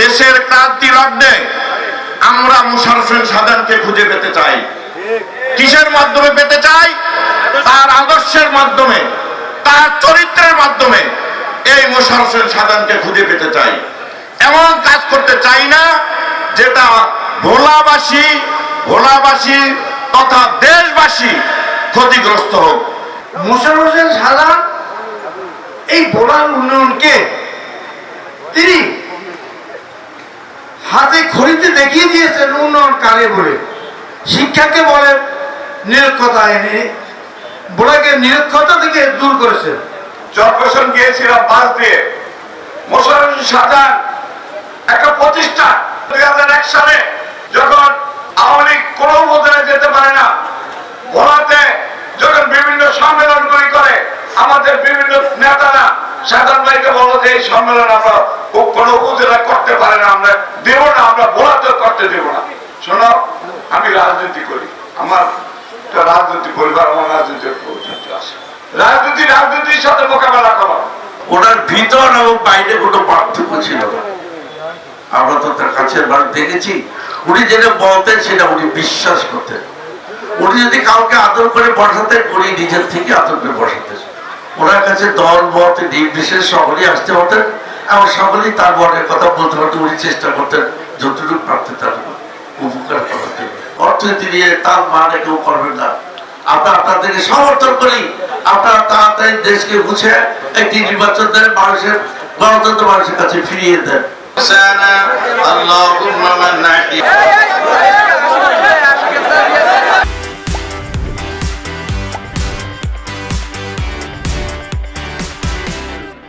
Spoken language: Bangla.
দেশের ক্রান্তি লগ্নে আমরা মুশারফ হোসেন সাদানকে খুঁজে পেতে চাই। কিসের মাধ্যমে পেতে চাই? তার আদর্শের মাধ্যমে, তার চরিত্রের মাধ্যমে এই মোশারফ হোসেন সাদানকে খুঁজে পেতে চাই। এমন কাজ করতে চাই না যেটা ভোলাবাসী ভোলাবাসী তথা দেশবাসী ক্ষতিগ্রস্ত হোক। মোশারফ হোসেন সাদাত এই বোলার উন্নয়নকে তিনি হাতে খড়িতে দেখিয়ে দিয়েছেন উন্নয়ন কারে বলে। শিক্ষাকে বলে নিরক্ষতা এনে, বোড়াকে নিরক্ষতা থেকে দূর করেছেন চরপেশন গিয়েছিলাম বাস দিয়ে। মোশারফ সাজান, একটা প্রতিষ্ঠান, দুই হাজার এক সালে যে সম্মেলন আমরা কোনো উপজেলা করতে পারে না, আমরা দেব না, আমরা ভোলাতেও করতে দেব না। শোনো, আমি রাজনীতি করি। আমার রাজনীতি পরিবার, আমার রাজনীতির রাজনীতি, রাজনীতির সাথে মোকাবেলা করো। ওনার ভিতর এবং বাইরে কোনো পার্থক্য ছিল আমরা তো তার কাছে দেখেছি। উনি যেটা বলতেন সেটা উনি বিশ্বাস করতেন। উনি যদি কাউকে আদর করে বসাতেন, উনি নিজের থেকে আদর করে বসাতেন। ওনার কাছে দল মত নির্বিশেষ সকলেই আসতে হতেন এবং সকলেই তার মনের কথা বলতে পারতেন উনি চেষ্টা করতেন যতটুকু পারতেন তার উপকার করার জন্য অর্থনীতি নিয়ে তার মানে কেউ করবেন না আমরা আপনাদেরকে সমর্থন করি আপনারা তাড়াতাড়ি দেশকে বুঝে একটি নির্বাচন দেন মানুষের গণতন্ত্র মানুষের কাছে ফিরিয়ে দেন اللهم من